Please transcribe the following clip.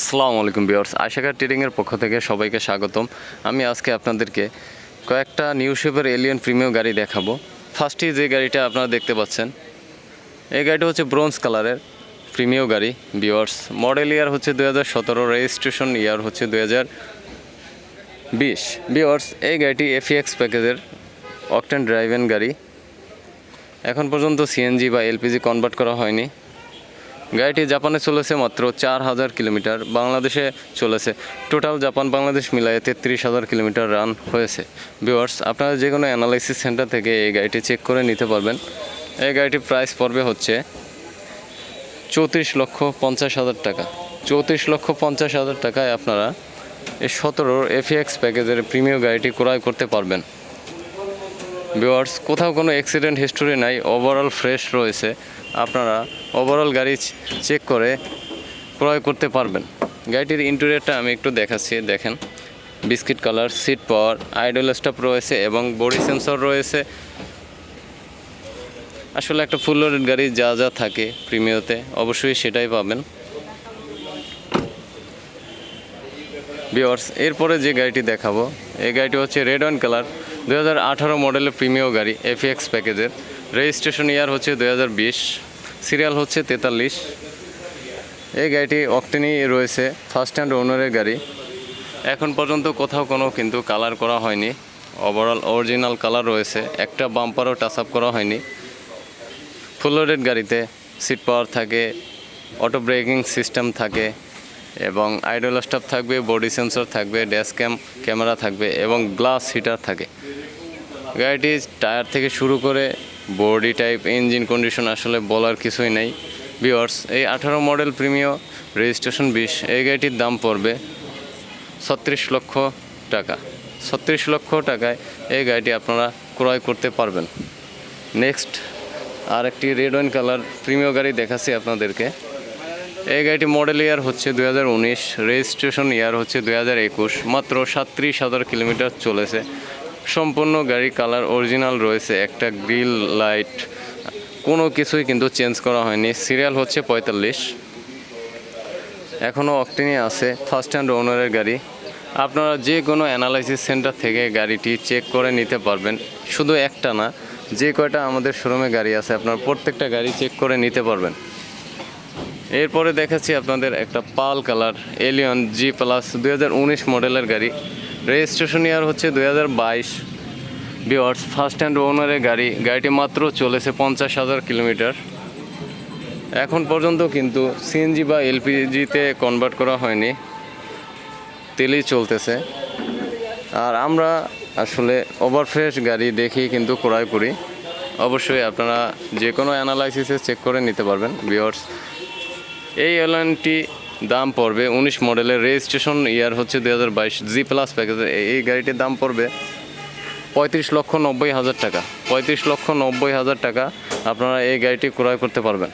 আসসালামু আলাইকুম বিয়ার্স আশাকা ট্রেডিংয়ের পক্ষ থেকে সবাইকে স্বাগতম। আমি আজকে আপনাদেরকে কয়েকটা নিউ শেপের এলিয়ন প্রিমিয়াম গাড়ি দেখাবো। ফার্স্টই যে গাড়িটা আপনারা দেখতে পাচ্ছেন, এই গাড়িটা হচ্ছে ব্রোঞ্জ কালারের প্রিমিয়াম গাড়ি বিয়ার্স মডেল ইয়ার হচ্ছে দু হাজার সতেরো রেজিস্ট্রেশন ইয়ার হচ্ছে দু হাজার বিশ। বিয়ার্স এই গাড়িটি এফিএক্স প্যাকেজের অকটেন ড্রাইভেন গাড়ি। এখন পর্যন্ত সিএনজি বা এলপিজি কনভার্ট করা হয়নি। গাড়িটি জাপানে চলেছে মাত্র চার হাজার কিলোমিটার, বাংলাদেশে চলেছে। টোটাল জাপান বাংলাদেশ মিলায়ে তেত্রিশ হাজার কিলোমিটার রান হয়েছে। ভিওয়ার্স আপনারা যে কোনো অ্যানালাইসিস সেন্টার থেকে এই গাড়িটি চেক করে নিতে পারবেন। এই গাড়িটির প্রাইস পড়বে হচ্ছে চৌত্রিশ লক্ষ পঞ্চাশ হাজার টাকা। চৌত্রিশ লক্ষ পঞ্চাশ হাজার টাকায় আপনারা এই সতেরোর এফিএক্স প্যাকেজের প্রিমিয়াম গাড়িটি ক্রয় করতে পারবেন। ভিওয়ার্স কোথাও কোনো অ্যাক্সিডেন্ট হিস্টোরি নাই ওভারঅল ফ্রেশ রয়েছে। আপনারা ওভারঅল গাড়ি চেক করে ক্রয় করতে পারবেন। গাড়িটির ইন্টেরিয়রটা আমি একটু দেখাচ্ছি, দেখেন। Biscuit colour seat power idle stop রয়েছে এবং বডি সেন্সর রয়েছে। আসলে একটা ফুল লোডেড গাড়ি যা যা থাকে প্রিমিয়তে অবশ্যই সেটাই পাবেন। বিয়ার্স এরপরে যে গাড়িটি দেখাবো, এই গাড়িটি হচ্ছে রেড অ্যান্ড কালার দু হাজার আঠারো মডেলের প্রিমিয়াম গাড়ি এফএক্স প্যাকেজের। রেজিস্ট্রেশন ইয়ার হচ্ছে দু হাজার বিশ সিরিয়াল হচ্ছে তেতাল্লিশ। এই গাড়িটি অক্টেনই রয়েছে ফার্স্ট হ্যান্ড ওনারের গাড়ি। এখন পর্যন্ত কোথাও কোনো কিন্তু কালার করা হয়নি। ওভারঅল অরিজিনাল কালার রয়েছে, একটা বাম্পারও টাচ আপ করা হয়নি। ফুল লোডেড গাড়িতে সিট পাওয়ার থাকে অটো ব্রেকিং সিস্টেম থাকে। এবং আইডল স্টপ থাকবে বডি সেন্সর থাকবে ড্যাশ ক্যাম ক্যামেরা থাকবে এবং গ্লাস হিটার থাকে। গাড়িটি টায়ার থেকে শুরু করে বডি টাইপ ইঞ্জিন কন্ডিশন আসলে বলার কিছুই নেই। বিয়ার্স এই আঠারো মডেল প্রিমিয় রেজিস্ট্রেশন বিশ, এই গাড়িটির দাম পড়বে ছত্রিশ লক্ষ টাকা। ছত্রিশ লক্ষ টাকায় এই গাড়িটি আপনারা ক্রয় করতে পারবেন। নেক্সট আর একটি রেড ওয়াইন কালার প্রিমিয় গাড়ি দেখাচ্ছি আপনাদেরকে। এই গাড়িটি মডেল ইয়ার হচ্ছে দুই হাজার উনিশ রেজিস্ট্রেশন ইয়ার হচ্ছে দুই হাজার একুশ, মাত্র সাতত্রিশ হাজার কিলোমিটার চলেছে। সম্পূর্ণ গাড়ি কালার অরিজিনাল রয়েছে, একটা গ্রিল লাইট কোনো কিছুই কিন্তু চেঞ্জ করা হয়নি। সিরিয়াল হচ্ছে পঁয়তাল্লিশ। এখনও অক্টিনি আছে ফার্স্ট হ্যান্ড ওনারের গাড়ি। আপনারা যে কোনো অ্যানালাইসিস সেন্টার থেকে গাড়িটি চেক করে নিতে পারবেন। শুধু একটা না, যে কয়টা আমাদের শোরুমে গাড়ি আছে, আপনারা প্রত্যেকটা গাড়ি চেক করে নিতে পারবেন। এরপরে দেখাচ্ছি আপনাদের একটা pearl colour Allion G plus দু হাজার উনিশ মডেলের গাড়ি। রেজিস্ট্রেশন ইয়ার হচ্ছে দুই হাজার বাইশ। বিওয়ার্স ফার্স্ট হ্যান্ড ওনারের গাড়ি। গাড়িটি মাত্র চলেছে পঞ্চাশ হাজার কিলোমিটার। এখন পর্যন্ত কিন্তু সিএনজি বা এলপিজিতে কনভার্ট করা হয়নি। তেলেই চলতেছে। আর আমরা আসলে ওভার ফ্রেশ গাড়ি দেখি কিন্তু ক্রয় করি। অবশ্যই আপনারা যে কোনো অ্যানালাইসিসে চেক করে নিতে পারবেন বিয়ার্স এই এয়ারলাইনটি দাম পড়বে উনিশ মডেলের রেজিস্ট্রেশন ইয়ার হচ্ছে দুই হাজার বাইশ জি প্লাস প্যাকেজের এই গাড়িটির দাম পড়বে পঁয়ত্রিশ লক্ষ নব্বই হাজার টাকা। পঁয়ত্রিশ লক্ষ নব্বই হাজার টাকা আপনারা এই গাড়িটি ক্রয় করতে পারবেন।